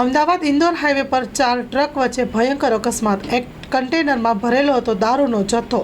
Ahmedabad Indore highway પર ચાર truck વચ્ચે ભયંકર અકસ્માત. એક કન્ટેનરમાં ભરેલો હતો દારૂનો જથ્થો.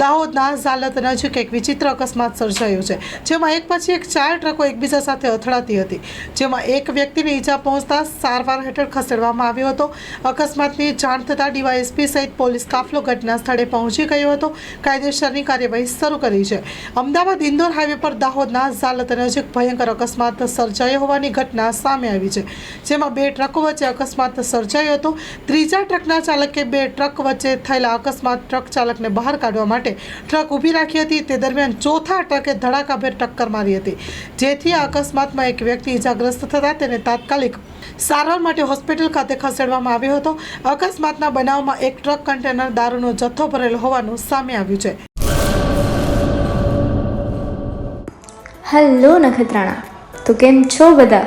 દાહોદના ઝાલત નજીક એક વિચિત્ર અકસ્માત સર્જાયો છે, જેમાં એક પછી એક ચાર ટ્રકો એકબીજા સાથે અથડાતી હતી. જેમાં એક વ્યક્તિને ઈજા પહોંચતા સારવાર હેઠળ ખસેડવામાં આવ્યો હતો. અકસ્માતની જાણ થતાં ડીવાયએસપી સહિત પોલીસ કાફલો ઘટના સ્થળે પહોંચી ગયો હતો. કાયદેસરની કાર્યવાહી શરૂ કરી છે. અમદાવાદ ઇન્દોર હાઈવે પર દાહોદના ઝાલત નજીક ભયંકર અકસ્માત સર્જાયો હોવાની ઘટના સામે આવી છે, જેમાં બે ટ્રકો વચ્ચે અકસ્માત સર્જાયો હતો. ત્રીજા ટ્રકના ચાલકે બે ટ્રક વચ્ચે થયેલા અકસ્માત ટ્રક ચાલકને બહાર કાઢવા માટે ટ્રક ઊભી રાખી હતી. તે દરમિયાન ચોથા ટ્રકે ધડાકાભેર ટક્કર મારી હતી. જેથી આ અકસ્માતમાં એક વ્યક્તિ ઇજાગ્રસ્ત થતાં તેને તાત્કાલિક સારવાર માટે હોસ્પિટલ ખાતે ખસેડવામાં આવ્યો હતો. અકસ્માતના બનાવમાં એક ટ્રક કન્ટેનર દારૂનો જથ્થો ભરેલો હોવાનું સામે આવ્યું છે. હેલો નખત્રાણા, તો કેમ છો બધા?